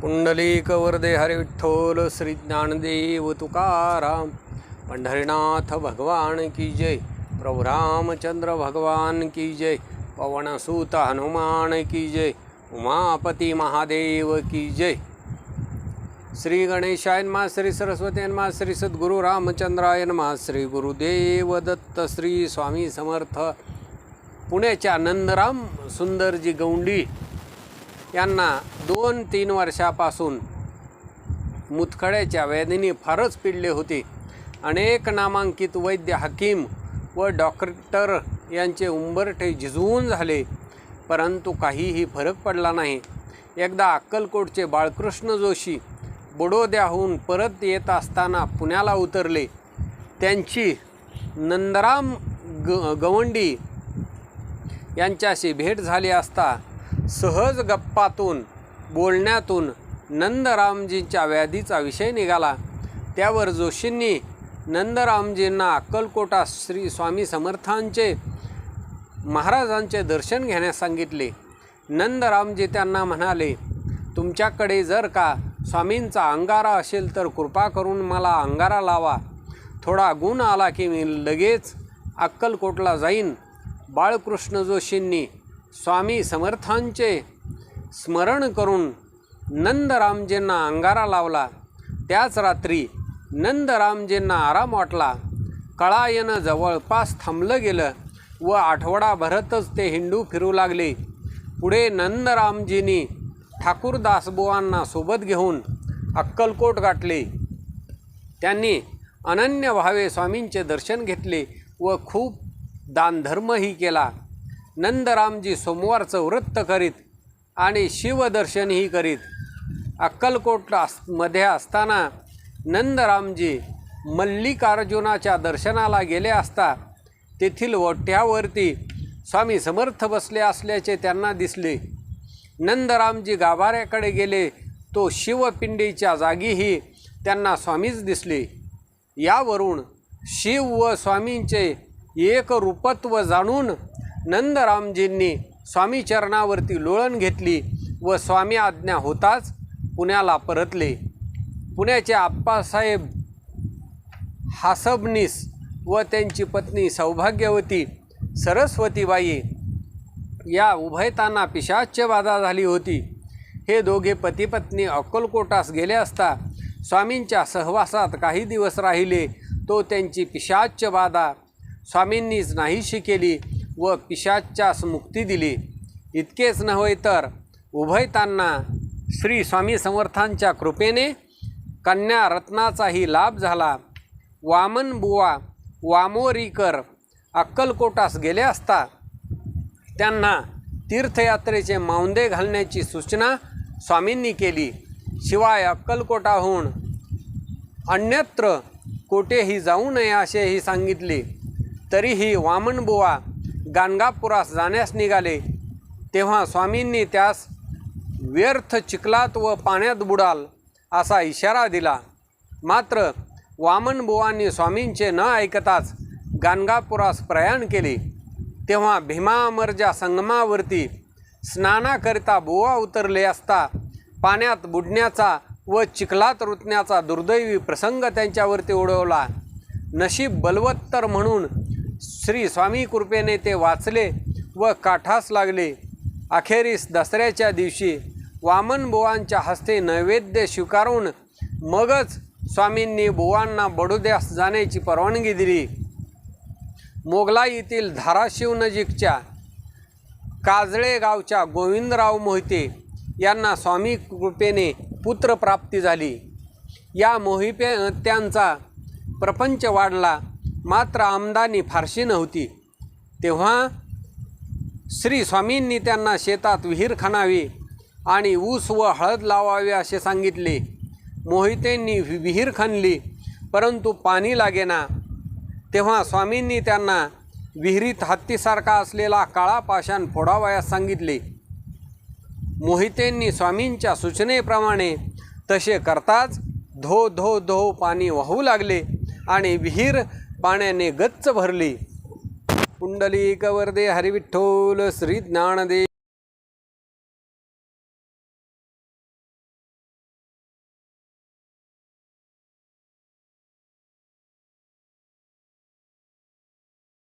पुंडलिक वरदे हरे विठ्ठल श्री ज्ञानदेव तुकाराम पंढरीनाथ भगवान की जय। प्रभु रामचंद्र भगवान की जय। पवनसूत हनुमान की जय। उमापती महादेव की जय। श्री गणेशायन मा श्री सरस्वती मा श्री सद्गुरु रामचंद्रायन मा श्री गुरुदेव दत्त श्री स्वामी समर्थ। पुण्याच्या नंदराम सुंदरजी गौंडी यांना दोन तीन वर्षापासून मुतखड्याच्या वेदनेने फारच पिडले होते. अनेक नामांकित वैद्य हकीम व डॉक्टर यांचे उंबरठे झिजवून झाले परंतु काहीही फरक पडला नाही. एकदा अक्कलकोटचे बाळकृष्ण जोशी बडोद्याहून परत येत असताना पुण्याला उतरले. त्यांची नंदराम ग गवंडी यांच्याशी भेट झाली असता सहज गप्पातून बोलण्यातून नंदरामजींच्या व्याधीचा विषय निघाला. त्यावर जोशींनी नंदरामजींना अक्कलकोटा श्री स्वामी समर्थांचे महाराजांचे दर्शन घेण्यास सांगितले. नंदरामजी त्यांना म्हणाले तुमच्याकडे जर का स्वामींचा अंगारा असेल तर कृपा करून मला अंगारा लावा. थोडा गुण आला की मी लगेच अक्कलकोटला जाईन. बाळकृष्ण जोशींनी स्वामी समर्थांचे स्मरण करून नंदरामजींना अंगारा लावला. त्याच रात्री नंदरामजींना आराम वाटला. कळायनं जवळपास थांबलं गेलं व आठवडाभरतच ते हिंडू फिरू लागले. पुढे नंदरामजींनी ठाकूरदासबुवांना सोबत घेऊन अक्कलकोट गाठले. त्यांनी अनन्य भावे स्वामींचे दर्शन घेतले व खूप दानधर्मही केला. नंदरामजी सोमवारचं व्रत करीत आणि शिवदर्शनही करीत. अक्कलकोट अस- मध्ये असताना नंदरामजी मल्लिकार्जुनाच्या दर्शनाला गेले असता तेथील ओट्यावरती स्वामी समर्थ बसले असल्याचे त्यांना दिसले. नंदरामजी गाभाऱ्याकडे गेले तो शिवपिंडीच्या जागीही त्यांना स्वामीच दिसले. यावरून शिव व स्वामींचे एक रूपत्व जाणून नंदरामजींनी स्वामी चरणावरती लोळण घेतली व स्वामी आज्ञा होताच पुण्याला परतले. पुण्याचे आप्पासाहेब हासबनीस व त्यांची पत्नी सौभाग्यवती सरस्वतीबाई या उभयतांना पिशाच्य बाधा झाली होती. हे दोघे पतीपत्नी अक्कलकोटास गेले असता स्वामींच्या सहवासात काही दिवस राहिले तो त्यांची पिशाच्य बाधा स्वामींनीच नाहीशी केली. व पिशाच्यास मुक्ती दिली. इतकेच नव्हे तर उभयतांना श्री स्वामी समर्थांच्या कृपेने कन्या रत्नाचाही लाभ झाला. वामन बुवा वामोरीकर अक्कलकोटास गेले असता त्यांना तीर्थयात्रेचे मावंदे घालण्याची सूचना स्वामींनी केली. शिवाय अक्कलकोटाहून अन्यत्र कोठेही जाऊ नये असेही सांगितले. तरीही वामनबुवा गाणगापुरास जाण्यास निघाले तेव्हा स्वामींनी त्यास व्यर्थ चिखलात व पाण्यात बुडाल असा इशारा दिला. मात्र वामनबुवांनी स्वामींचे न ऐकताच गाणगापुरास प्रयाण केले. तेव्हा भीमामर्जा संगमावरती स्नानाकरिता बुवा उतरले असता पाण्यात बुडण्याचा व चिखलात रुतण्याचा दुर्दैवी प्रसंग त्यांच्यावरती उडवला नशीब बलवत्तर म्हणून श्री स्वामी कृपेने ते वाचले व काठास लागले. अखेरीस दसऱ्याच्या दिवशी वामनबुवांच्या हस्ते नैवेद्य स्वीकारून मगच स्वामींनी बुवांना बडोद्यास जाण्याची परवानगी दिली. मोगलाई धाराशिव नजीकच्या काजळे गावच्या गोविंदराव मोहिते यांना स्वामी कृपेने पुत्रप्राप्ती झाली. या मोहिपे त्यांचा प्रपंच वाढला. मात्र आमदानी फारशी नव्हती. तेव्हा श्री स्वामींनी त्यांना शेतात विहीर खणावी आणि ऊस व हळद लावावे असे सांगितले. मोहितेंनी वि- विहीर खणली परंतु पाणी लागेना. तेव्हा स्वामींनी त्यांना विहिरीत हत्तीसारखा असलेला काळा पाषाण फोडावयास सांगितले. मोहितेंनी स्वामींच्या सूचनेप्रमाणे तसे करताच धो धो धो पाणी वाहू लागले आणि विहीर पाण्याने गच्च भरली. पुंडलिक वरदे हरिविठ्ठोल श्री ज्ञानदेव